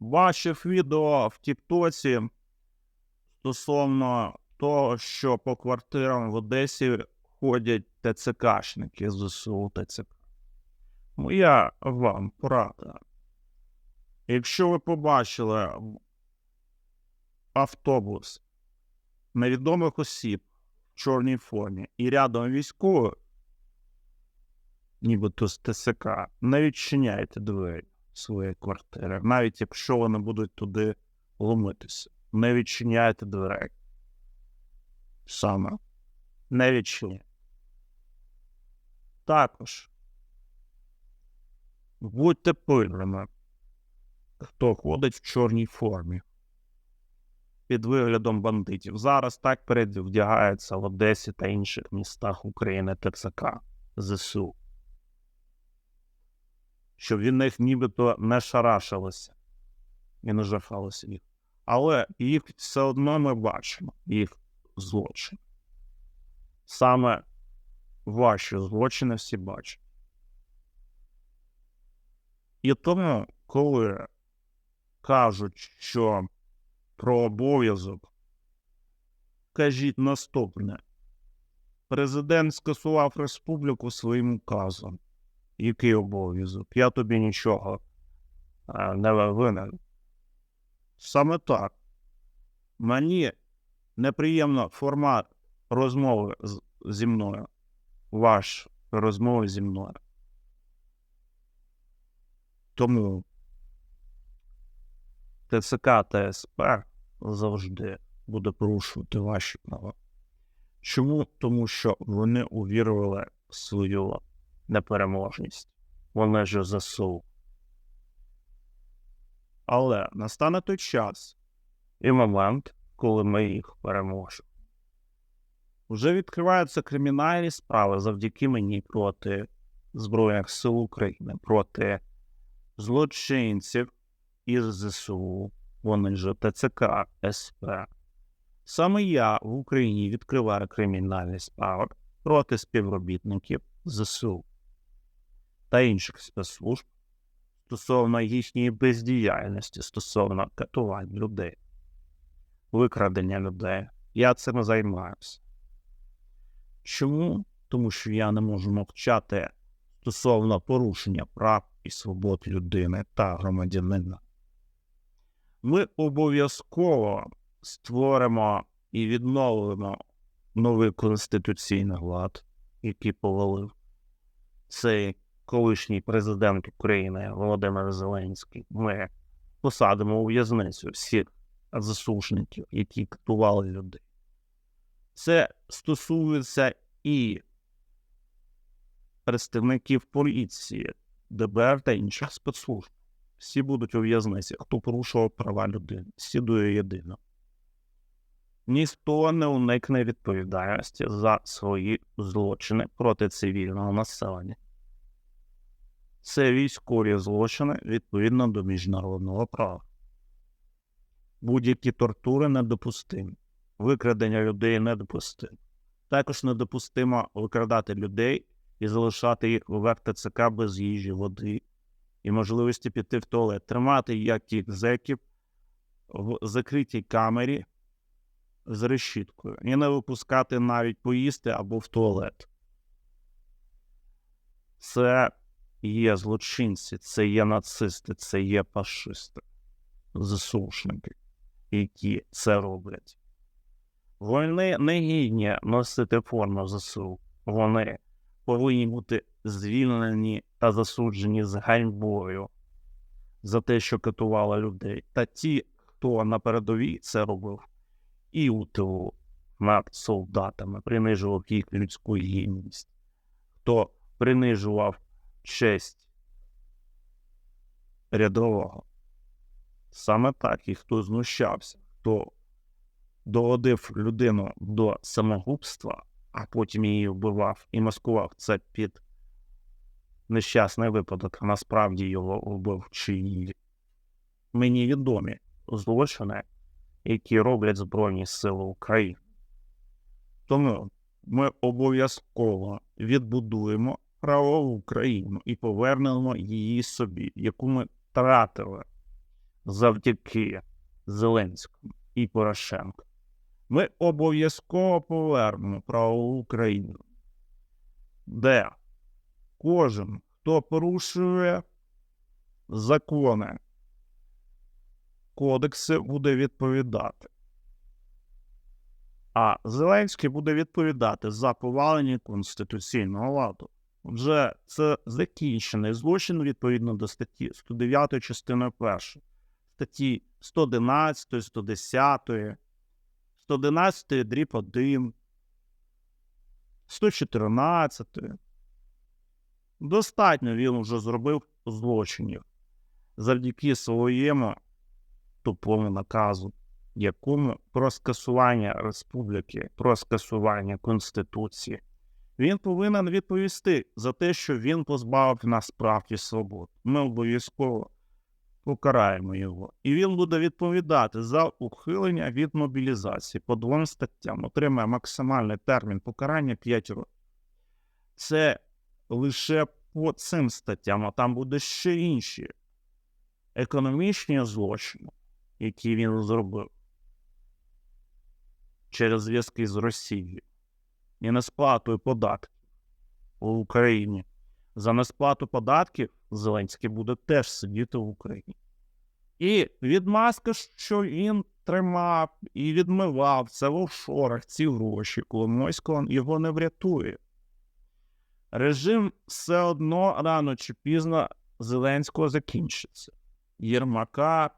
бачив відео в Тіктоці стосовно того, що по квартирам в Одесі ходять ТЦКшники з ЗСУ ТЦК. Моя вам порада. Якщо ви побачили автобус невідомих осіб в чорній формі і рядом військових, нібито з ТСК, не відчиняйте двері своєї квартири, навіть якщо вони будуть туди ломитися. Не відчиняйте дверей. Саме. Не відчиняйте. Також будьте пильними, хто ходить в чорній формі під виглядом бандитів. Зараз так передвдягається в Одесі та інших містах України ТЦК ЗСУ. Щоб від них нібито не шарашилося і не жахалося їх. Але їх все одно ми бачимо, їх злочин. Саме ваші злочини всі бачать. І тому, коли кажуть, що про обов'язок, кажіть наступне. Президент скасував республіку своїм указом. Який обов'язок? Я тобі нічого не винен. Саме так. Мені неприємно формат розмови зі мною. Ваш розмови зі мною. Тому ТЦК та СП завжди буде порушувати ваші права. Чому? Тому що вони увірували свою непереможність. Вони ж ЗСУ. Але настане той час і момент, коли ми їх переможемо. Вже відкриваються кримінальні справи завдяки мені проти Збройних сил України, проти злочинців із ЗСУ, вони ж ТЦК, СП. Саме я в Україні відкриваю кримінальні справи проти співробітників ЗСУ та інших спецслужб стосовно їхньої бездіяльності стосовно катувань людей, викрадення людей. Я цим займаюся. Чому? Тому що я не можу мовчати стосовно порушення прав і свобод людини та громадянина. Ми обов'язково створимо і відновимо новий конституційний лад, який повалив цей колишній президент України Володимир Зеленський. Ми посадимо у в'язницю всіх засушників, які катували людей. Це стосується і представників поліції, ДБР та інших спецслужб. Всі будуть у в'язниці, хто порушував права людини. Всі дує єдино. Ніхто не уникне відповідальності за свої злочини проти цивільного населення. Це військові злочини відповідно до міжнародного права. Будь-які тортури недопустимі, викрадення людей недопустимо. Також недопустимо викрадати людей і залишати їх в РТЦК без їжі, води і можливості піти в туалет, тримати як тих зеків в закритій камері з решіткою і не випускати навіть поїсти або в туалет. Це є злочинці, це є нацисти, це є фашисти, засушники, які це роблять. Вони не гідні носити форму ЗСУ. Вони повинні бути звільнені та засуджені з ганьбою за те, що катували людей. Та ті, хто на передовій це робив, і у тилу над солдатами, принижував їх людську гідність, хто принижував честь рядового. Саме так і хто знущався, хто доводив людину до самогубства, а потім її вбивав і маскував це під нещасний випадок, а насправді його вбив чи. Мені відомі злочини, які роблять Збройні Сили України. Тому ми обов'язково відбудуємо правову Україну і повернемо її собі, яку ми втратили завдяки Зеленському і Порошенку, ми обов'язково повернемо правову Україну, де кожен, хто порушує закони, кодекси, буде відповідати. А Зеленський буде відповідати за повалення конституційного ладу. Вже це закінчений злочин відповідно до статті 109 частини 1, статті 111, 110, 111 дріб 1, 114. Достатньо він вже зробив злочинів завдяки своєму тупому наказу, якому про скасування республіки, про скасування Конституції. Він повинен відповісти за те, що він позбавив нас прав і свобод. Ми обов'язково покараємо його. І він буде відповідати за ухилення від мобілізації по двом статтям, отримає максимальний термін покарання 5 років. Це лише по цим статтям, а там буде ще інші економічні злочини, які він зробив через зв'язки з Росією і несплатою податків у Україні. За несплату податків Зеленський буде теж сидіти в Україні. І відмазка, що він тримав і відмивав це в офшорах ці гроші, Коломойського його не врятує. Режим все одно рано чи пізно Зеленського закінчиться. Єрмака,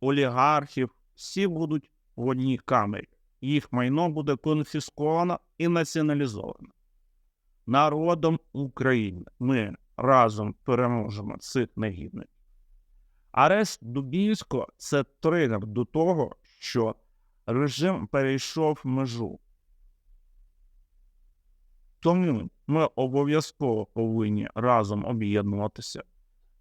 олігархів, всі будуть в одній камері. Їх майно буде конфісковано і націоналізовано. Народом України ми разом переможемо цих негідників. Арест Дубінського це тригер до того, що режим перейшов межу. Тому ми обов'язково повинні разом об'єднуватися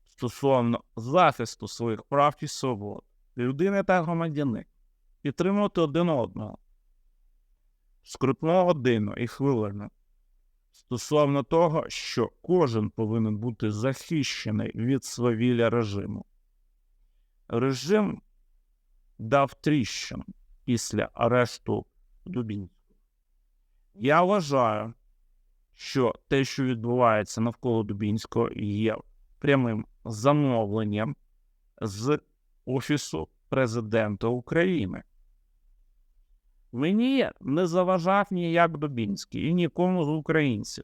стосовно захисту своїх прав і свобод, людини та громадяни, підтримувати один одного, скрутну годину і хвилину стосовно того, що кожен повинен бути захищений від свавілля режиму. Режим дав тріщину після арешту Дубінського. Я вважаю, що те, що відбувається навколо Дубінського, є прямим замовленням з Офісу президента України. Мені не заважав ніяк Дубінський і нікому з українців.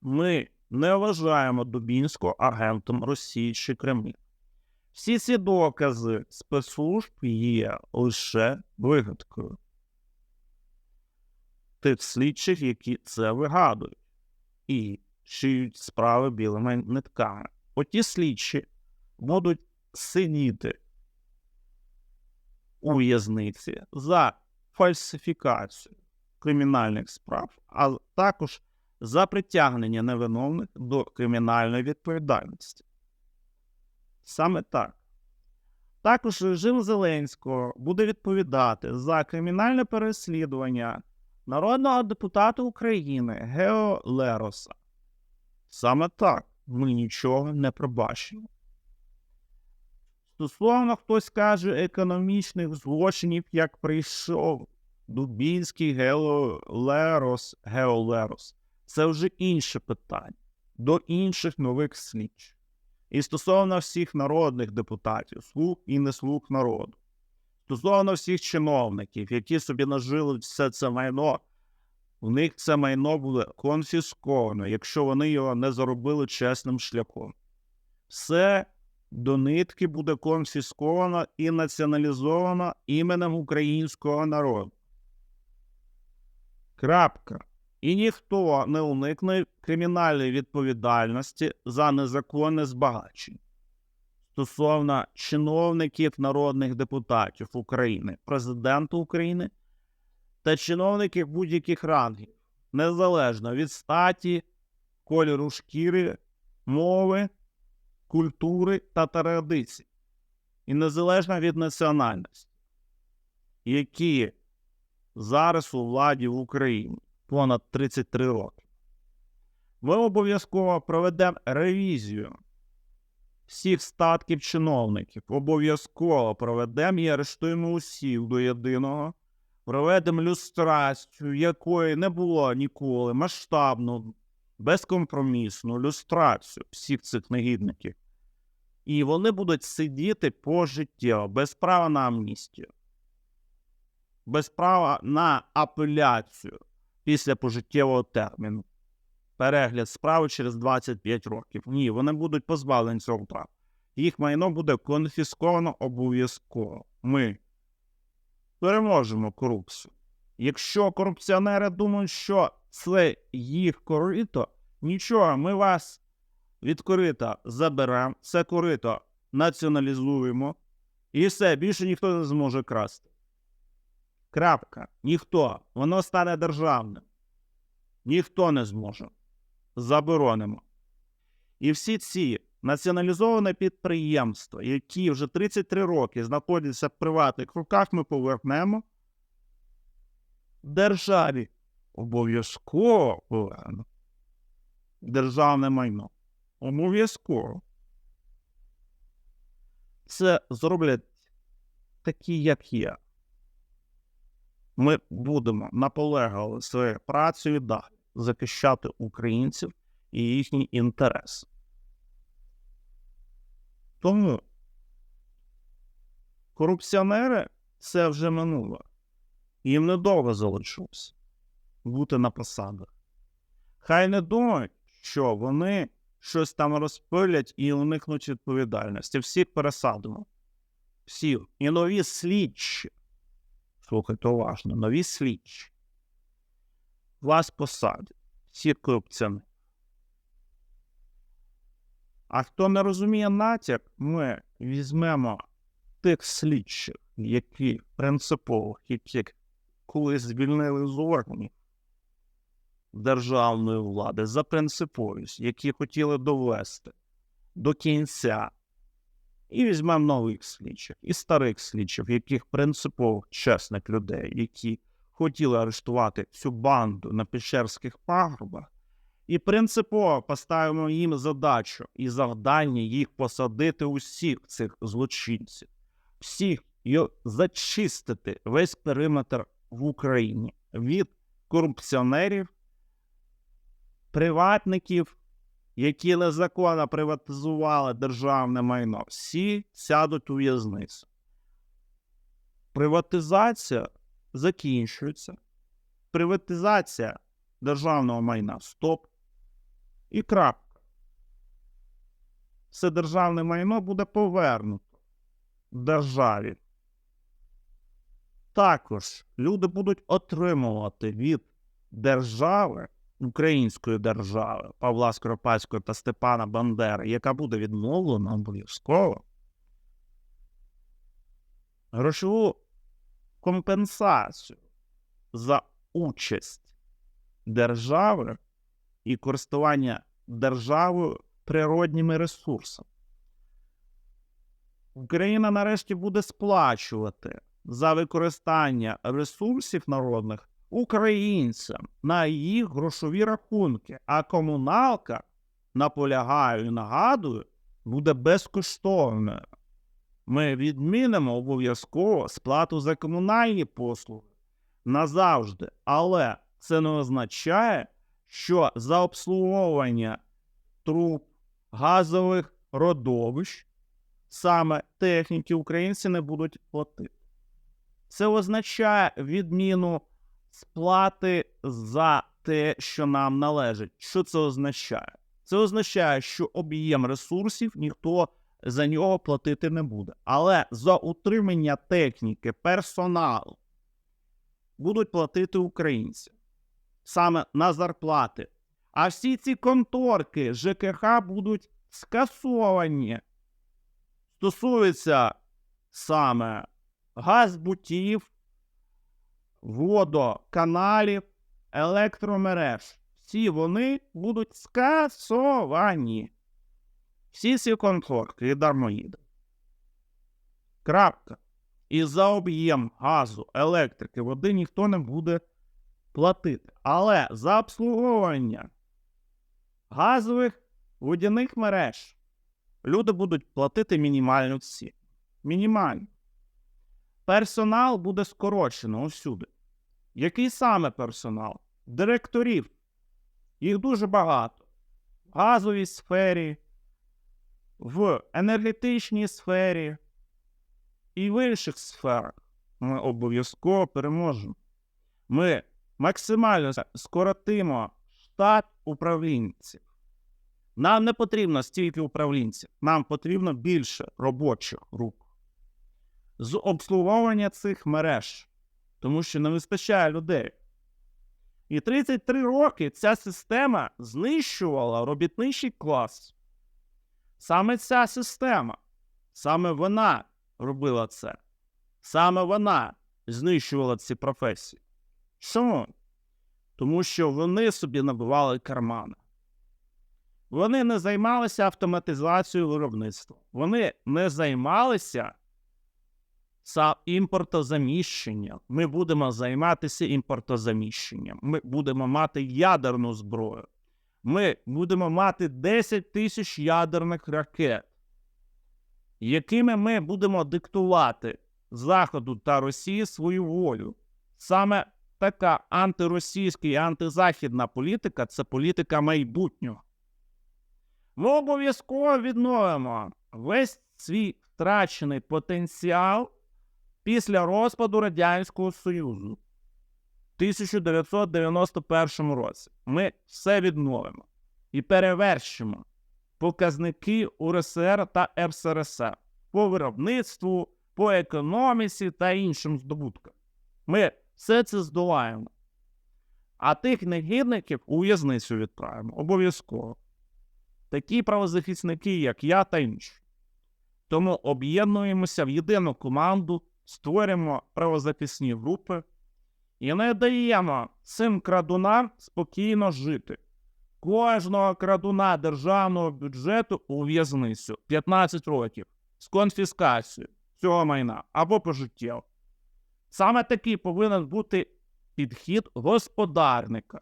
Ми не вважаємо Дубінського агентом Росії чи Кремля. Всі ці докази спецслужб є лише вигадкою тих слідчих, які це вигадують, і шиють справи білими нитками. Оті слідчі будуть сидіти у в'язниці за фальсифікацію кримінальних справ, а також за притягнення невиновних до кримінальної відповідальності. Саме так. Також режим Зеленського буде відповідати за кримінальне переслідування народного депутата України Гео Лероса. Саме так ми нічого не пробачимо. Стосовно хтось каже економічних злочинів, як прийшов Дубінський Геолерос, Геолерос, це вже інше питання до інших нових слідчих. І стосовно всіх народних депутатів, слуг і не слуг народу, стосовно всіх чиновників, які собі нажили все це майно, у них це майно буде конфісковано, якщо вони його не заробили чесним шляхом. Все до нитки буде конфісковано і націоналізовано іменем українського народу. Крапка. І ніхто не уникне кримінальної відповідальності за незаконне збагачення стосовно чиновників народних депутатів України, президента України та чиновників будь-яких рангів, незалежно від статі, кольору шкіри, мови, культури та традицій, і незалежно від національності, які зараз у владі в Україні понад 33 роки. Ми обов'язково проведемо ревізію всіх статків чиновників. Обов'язково проведемо і арештуємо усіх до єдиного. Проведемо люстрацію, якої не було ніколи, масштабну, безкомпромісну люстрацію всіх цих негідників. І вони будуть сидіти пожиттєво, без права на амністію, без права на апеляцію після пожиттєвого терміну. Перегляд справи через 25 років. Ні, вони будуть позбавлені цього права. Їх майно буде конфісковано обов'язково. Ми переможемо корупцію. Якщо корупціонери думають, що це їх корито, нічого, ми вас від корита заберемо, це корито націоналізуємо, і все, більше ніхто не зможе красти. Крапка. Ніхто. Воно стане державним. Ніхто не зможе. Заборонимо. І всі ці націоналізовані підприємства, які вже 33 роки знаходяться в приватних руках, ми повернемо державі. Обов'язково. Державне майно. Обов'язково. Це зроблять такі, як я. Ми будемо наполегливо своєю працею далі захищати українців і їхній інтерес. Тому корупціонери це вже минуло. Їм недовго залишилось бути на посадах. Хай не думають, що вони щось там розпилять і уникнуть відповідальності. Всіх пересадимо. Всіх. І нові слідчі. Слухайте уважно, нові слідчі. Вас посадять. Всі корупціонери. А хто не розуміє натяк, ми візьмемо тих слідчих, які принципово, які колись звільнили з органів державної влади за принциповість, які хотіли довести до кінця. І візьмемо нових слідчих і старих слідчих, яких принципово чесних людей, які хотіли арештувати цю банду на Печерських пагорбах, і принципово поставимо їм задачу і завдання їх посадити усіх цих злочинців, всіх і зачистити весь периметр в Україні від корупціонерів, приватників, які незаконно приватизували державне майно. Всі сядуть у в'язницю. Приватизація закінчується. Приватизація державного майна стоп. І крапка. Все державне майно буде повернуто державі. Також люди будуть отримувати від держави, української держави Павла Скоропадського та Степана Бандери, яка буде відмовлена обов'язково, грошову компенсацію за участь держави і користування державою природніми ресурсами. Україна нарешті буде сплачувати за використання ресурсів народних українцям на їх грошові рахунки, а комуналка, наполягаю і нагадую, буде безкоштовною. Ми відмінимо обов'язково сплату за комунальні послуги назавжди, але це не означає, що за обслуговування труб газових родовищ саме техніки українці не будуть платити. Це означає відміну сплати за те, що нам належить. Що це означає? Це означає, що об'єм ресурсів ніхто за нього платити не буде. Але за утримання техніки, персоналу будуть платити українці саме на зарплати. А всі ці конторки ЖКХ будуть скасовані. Стосується саме газбутів, водоканалів, електромереж. Всі вони будуть скасовані. Всі ці конторки і дармоїди. Крапка. І за об'єм газу, електрики, води ніхто не буде платити. Але за обслуговування газових водяних мереж, люди будуть платити мінімальну ціну. Мінімальну. Персонал буде скорочено усюди. Який саме персонал? Директорів. Їх дуже багато. В газовій сфері, в енергетичній сфері і в інших сферах. Ми обов'язково переможемо. Ми максимально скоротимо штат управлінців. Нам не потрібно стільки управлінців, нам потрібно більше робочих рук з обслуговування цих мереж, тому що не вистачає людей. І 33 роки ця система знищувала робітничий клас. Саме ця система, саме вона робила це. Саме вона знищувала ці професії. Чому? Тому що вони собі набивали кармани. Вони не займалися автоматизацією виробництва. Вони не займалися за імпортозаміщенням. Ми будемо займатися імпортозаміщенням. Ми будемо мати ядерну зброю. Ми будемо мати 10 тисяч ядерних ракет, якими ми будемо диктувати Заходу та Росії свою волю. Саме така антиросійська і антизахідна політика це політика майбутнього. Ми обов'язково відновимо весь свій втрачений потенціал після розпаду Радянського Союзу в 1991 році. Ми все відновимо і перевершимо показники УРСР та РСРСР по виробництву, по економіці та іншим здобуткам. Ми все це здолаємо. А тих негідників у в'язницю відправимо обов'язково. Такі правозахисники, як я та інші. Тому об'єднуємося в єдину команду, створюємо правозахисні групи і не даємо цим крадунам спокійно жити. Кожного крадуна державного бюджету у в'язницю 15 років з конфіскацією цього майна або пожиттєво. Саме такий повинен бути підхід господарника,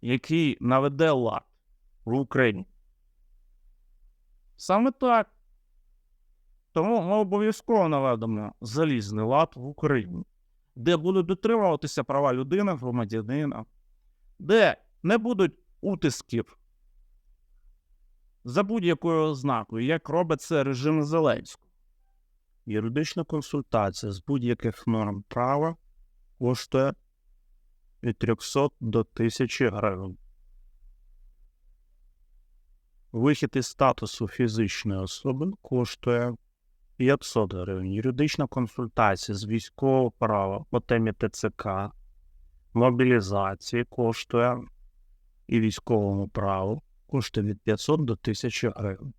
який наведе лад в Україні. Саме так. Тому ми обов'язково наведемо залізний лад в Україні, де будуть дотримуватися права людини, громадянина, де не будуть утисків за будь-якою ознакою, як робить це режим Зеленського. Юридична консультація з будь-яких норм права коштує від 300 до 1000 гривень. Вихід із статусу фізичної особи коштує 500 гривень. Юридична консультація з військового права по темі ТЦК, мобілізації коштує і військовому праву коштує від 500 до 1000 гривень.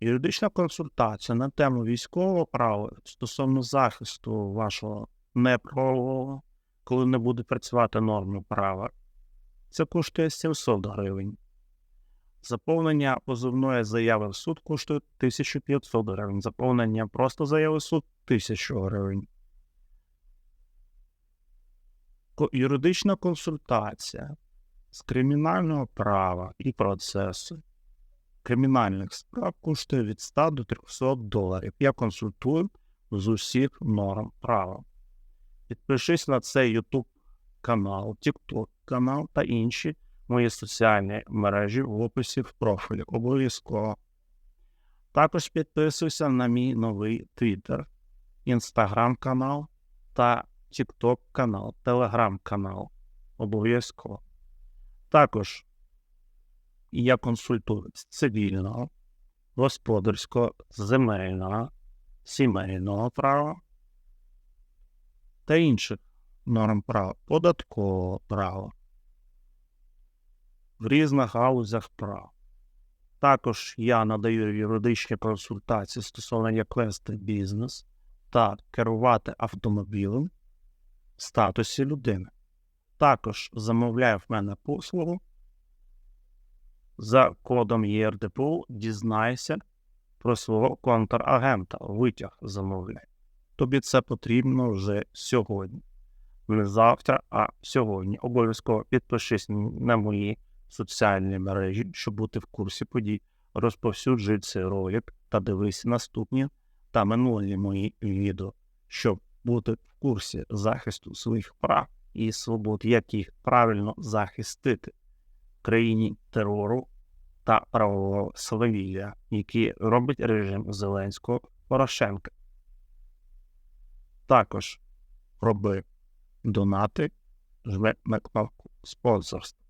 Юридична консультація на тему військового права стосовно захисту вашого неправового, коли не буде працювати норми права, це коштує 700 гривень. Заповнення позовної заяви в суд коштує 1500 гривень. Заповнення просто заяви в суд 1000 гривень. Юридична консультація з кримінального права і процесу кримінальних справ коштує від 100 до 300 доларів. Я консультую з усіх норм права. Підпишись на цей YouTube канал, TikTok канал та інші мої соціальні мережі в описі в профілі. Обов'язково. Також підписуйся на мій новий Twitter, Instagram канал та TikTok канал, Telegram канал. Обов'язково. Також я консультую цивільного, господарського, земельного, сімейного права та інших норм права, податкового права в різних галузях прав. Також я надаю юридичні консультації стосовно як вести бізнес та керувати автомобілем в статусі людини. Також замовляю в мене послугу за кодом ЄРДПУ дізнайся про свого контрагента. Витяг замовляй. Тобі це потрібно вже сьогодні. Не завтра, а сьогодні. Обов'язково підпишись на мої соціальні мережі, щоб бути в курсі подій. Розповсюджуй цей ролик та дивись наступні та минулі мої відео, щоб бути в курсі захисту своїх прав і свобод, як їх правильно захистити в країні терору та правового свавілля, які робить режим Зеленського Порошенка. Також роби донати, жми на кнопку спонсорства.